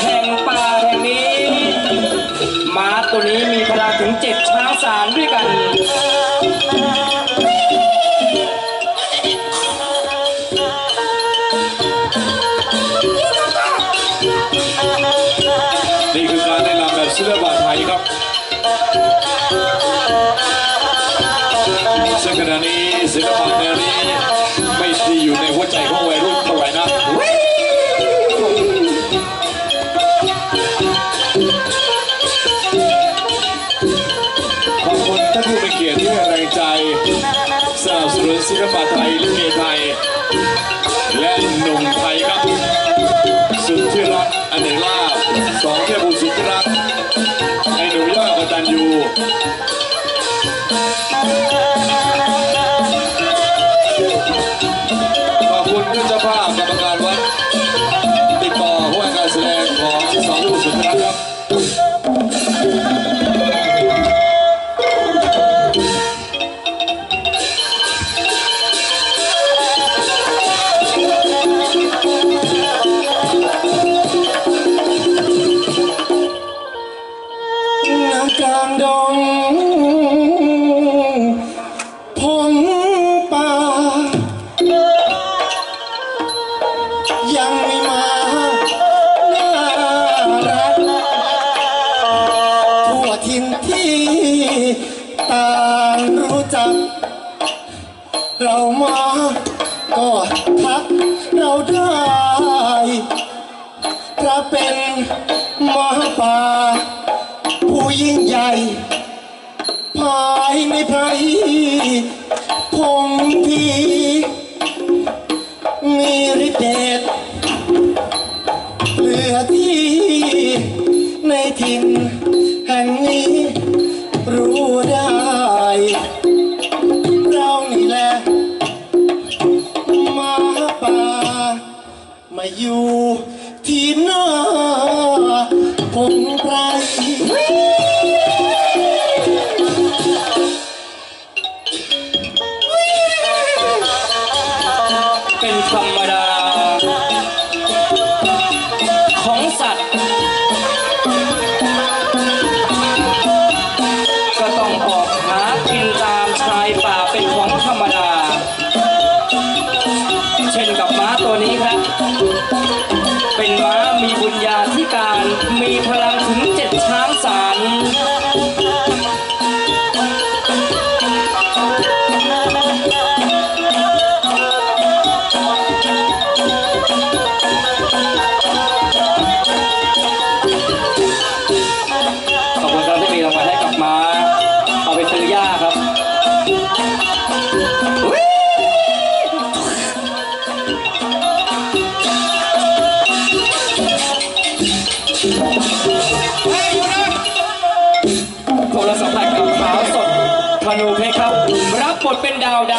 แห่งป่าแห่งนี้ ม้าตัวนี้มีพลังถึงเจ็ดช้างสารด้วยกัน นี่คือการแนะนำแบบศิลปะไทยครับ ซึ่งขณะนี้ศิลปะแนวนี้ไม่ได้อยู่ในหัวใจของวัยรุ่น อบคุณท่านผู้มีเกียรติที่แรงใจสนับสนุนศิลปะไทยลิเกไทย และหนุ่มไทยครับ สุดที่รักอเนกลาบสองเทพบุตรสุดที่รักไอ้หนุ่มยอดกตัญญูขอบคุณท่านเจ้าภาพกรรมการวัดติดต่อผู้การแสดงของสองเทพบุตรสุดที่รักครับ กลางดงพงป่า ยังไม่มาน่ารักทั่วทินที่ต่างรู้จัก เรามาก็ทักเราได้พระเป็นหมาป่า ยิ่งใหญ่ภายในไพรพงพีมีฤทธิ์เดชเหลือที่ในถิ่นแห่งนี้รู้ได้ เรานี่แหละมาป่ามาอยู่ที่หน้าพงไพร บุญญาธิการมีพลังถึงเจ็ด โทรสัมผัสกับขาวสดธนูเพชรครับ รับบทเป็นดาวด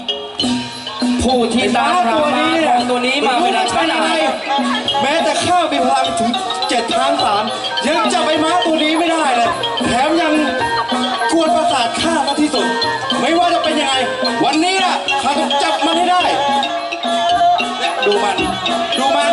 ำผู้ที่ตามหาม้าทองตัวนี้มาเวลาช้านานแม้แต่ข้ามีพลังถึงเจ็ดทางสามยังจับไอ้ม้าตัวนี้ไม่ได้เลย แถมยังกวนประสาทข้ามากที่สุด ไม่ว่าจะเป็นยังไง วันนี้ล่ะข้าต้องจับมันให้ได้ ดูมัน ดูมัน